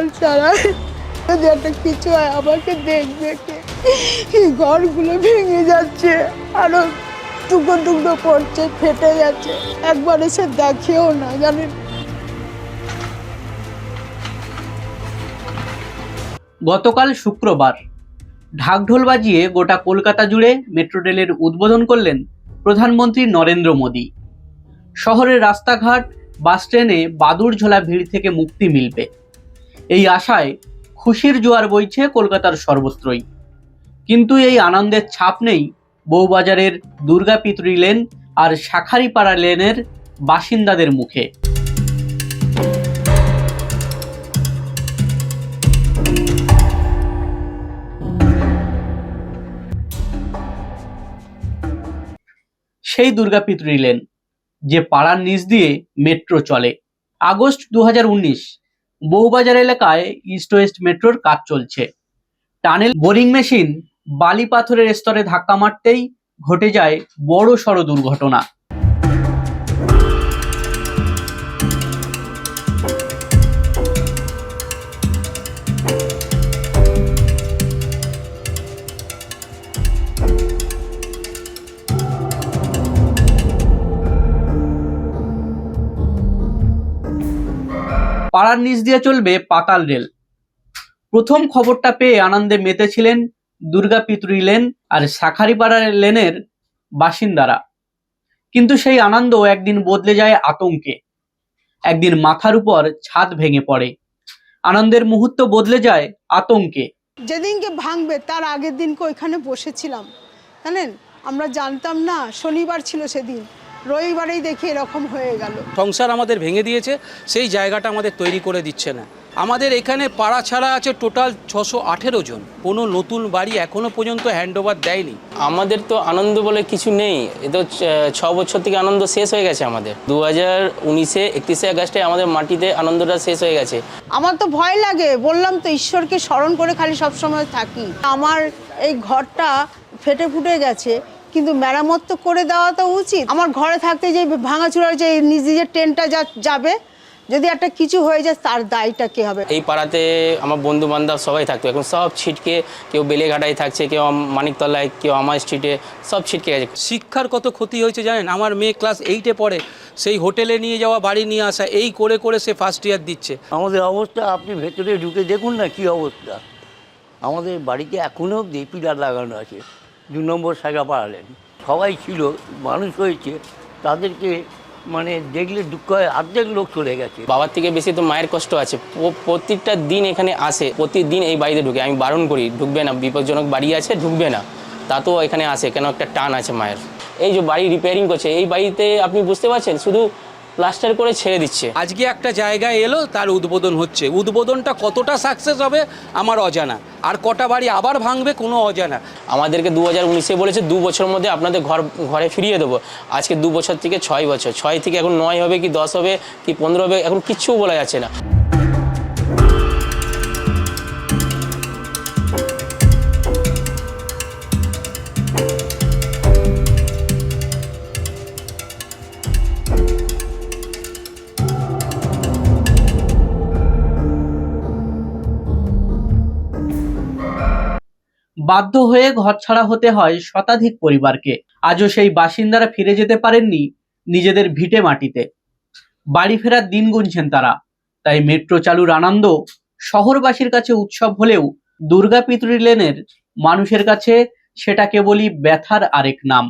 হাল ছাড়ায় যদি একটা কিছু হয়, আমাকে দেখবে এই ঘরগুলো ভেঙে যাচ্ছে, আরও টুকরো টুকরো পড়ছে ফেটে যাচ্ছে। একবার এসে দেখেও না, জানেন? গতকাল শুক্রবার ঢাকঢোল বাজিয়ে গোটা কলকাতা জুড়ে মেট্রো রেলের উদ্বোধন করলেন প্রধানমন্ত্রী নরেন্দ্র মোদী। শহরের রাস্তাঘাট, বাস ট্রেনে বাদুর ঝোলা ভিড় থেকে মুক্তি মিলবে। এই আশায় খুশির জোয়ার বইছে কলকাতার সর্বত্রই। কিন্তু এই আনন্দের ছাপ নেই বউবাজারের দুর্গা পিতরি লেন আর শাখারিপাড়া লেনের বাসিন্দাদের মুখে। সেই দুর্গা পিতরি লেন, যে পাড়ার নিচ দিয়ে মেট্রো চলে। আগস্ট দু হাজার উনিশ বউবাজার এলাকায় ইস্ট ওয়েস্ট মেট্রোর কাজ চলছে। টানেল বোরিং মেশিন, বালি পাথরের স্তরে ধাক্কা মারতেই ঘটে যায় বড় সড় দুর্ঘটনা। পাড়ার নিচ দিয়ে চলবে পাতাল রেল। প্রথম খবরটা পেয়ে আনন্দে মেতেছিলেন দুর্গা পিতরি লেন আর শাখারিপাড়া লেনের বাসিন্দারা। কিন্তু সেই আনন্দ একদিন বদলে যায় আতঙ্কে। একদিন মাথার উপর ছাদ ভেঙে পড়ে। আনন্দের মুহূর্ত বদলে যায় আতঙ্কে। যেদিনকে ভাঙবে, তার আগের দিনকে ওইখানে বসেছিলাম। জানেন? আমরা জানতাম না, শনিবার ছিল সেদিন। রবিবারেই দেখি এরকম হয়ে গেল। সংসার আমাদের ভেঙে দিয়েছে সেই জায়গাটা আমাদের তৈরি করে দিচ্ছে না। আমাদের এখানে পাড়া ছাড়া আছে টোটাল ছশো আঠেরো জন। কোনো নতুন বাড়ি এখনও পর্যন্ত হ্যান্ডওভার দেয়নি। আমাদের তো আনন্দ বলে কিছু নেই। এ তো ছ- ছ বছর থেকে আনন্দ শেষ হয়ে গেছে আমাদের। দু হাজার উনিশে একত্রিশে আগস্টে আমাদের মাটিতে আনন্দটা শেষ হয়ে গেছে। আমার তো ভয় লাগে বললাম তো ঈশ্বরকে স্মরণ করে খালি সব সময় থাকি। আমার এই ঘরটা ফেটে ফুটে গেছে কিন্তু মেরামত তো করে দেওয়া তো উচিত। আমার ঘরে থাকতে যে ভাঙাচুরার যে নিজের ট্রেনটা যা যাবে যদি একটা কিছু হয়ে যায় তার দায়টা কে হবে? এই পাড়াতে আমার বন্ধু বান্ধব সবাই থাকতো। এখন সব ছিটকে কেউ বেলেঘাটায় থাকছে কেউ মানিকতলায় কেউ আমার স্ট্রিটে সব ছিটকে গেছে। শিক্ষার কত ক্ষতি হয়েছে জানেন? আমার মেয়ে ক্লাস এইটে পড়ে সেই হোটেলে নিয়ে যাওয়া বাড়ি নিয়ে আসা এই করে করে সে ফার্স্ট ইয়ার দিচ্ছে। আমাদের অবস্থা আপনি ভেতরে ঢুকে দেখুন না কি অবস্থা। আমাদের বাড়িতে এখনও অব্দি পিলার লাগানো আছে। দু নম্বর শাখা পাড়ালেন। সবাই ছিল, মানুষ হয়েছে, তাদেরকে মানে দেখলে দুঃখ হয় অর্ধেক লোক চলে গেছে। বাবার থেকে বেশি তো মায়ের কষ্ট আছে। প্রত্যেকটা দিন এখানে আসে, প্রতিদিন এই বাড়িতে ঢুকে। আমি বারণ করি, ঢুকবে না, বিপজ্জনক বাড়ি আছে, ঢুকবে না। তা তো এখানে আসে, কেন একটা টান আছে মায়ের। এই যে বাড়ি রিপেয়ারিং করছে, এই বাড়িতে আপনি বুঝতে পারছেন? শুধু প্লাস্টার করে ছেড়ে দিচ্ছে। আজকে একটা জায়গায় এলো তার উদ্বোধন হচ্ছে। উদ্বোধনটা কতটা সাকসেস হবে আমার অজানা। আর কটা বাড়ি আবার ভাঙবে কোনো অজানা। আমাদেরকে দু হাজার উনিশে বলেছে দু বছর মধ্যে আপনাদের ঘর ঘরে ফিরিয়ে দেবো। আজকে দু বছর থেকে ছয় বছর। ছয় থেকে এখন নয় হবে কি দশ হবে কি পনেরো হবে এখন কিচ্ছু বলা যাচ্ছে না। বাধ্য হয়ে ঘর ছাড়া হতে হয় শতাধিক পরিবারকে। আজও সেই বাসিন্দারা ফিরে যেতে পারেননি নিজেদের ভিটে মাটিতে। বাড়ি ফেরার দিন গুনছেন তারা। তাই মেট্রো চালুর আনন্দ শহরবাসীর কাছে উৎসব হলেও দুর্গা পিতৃ লেনের মানুষের কাছে সেটা কেবলই ব্যথার আরেক নাম।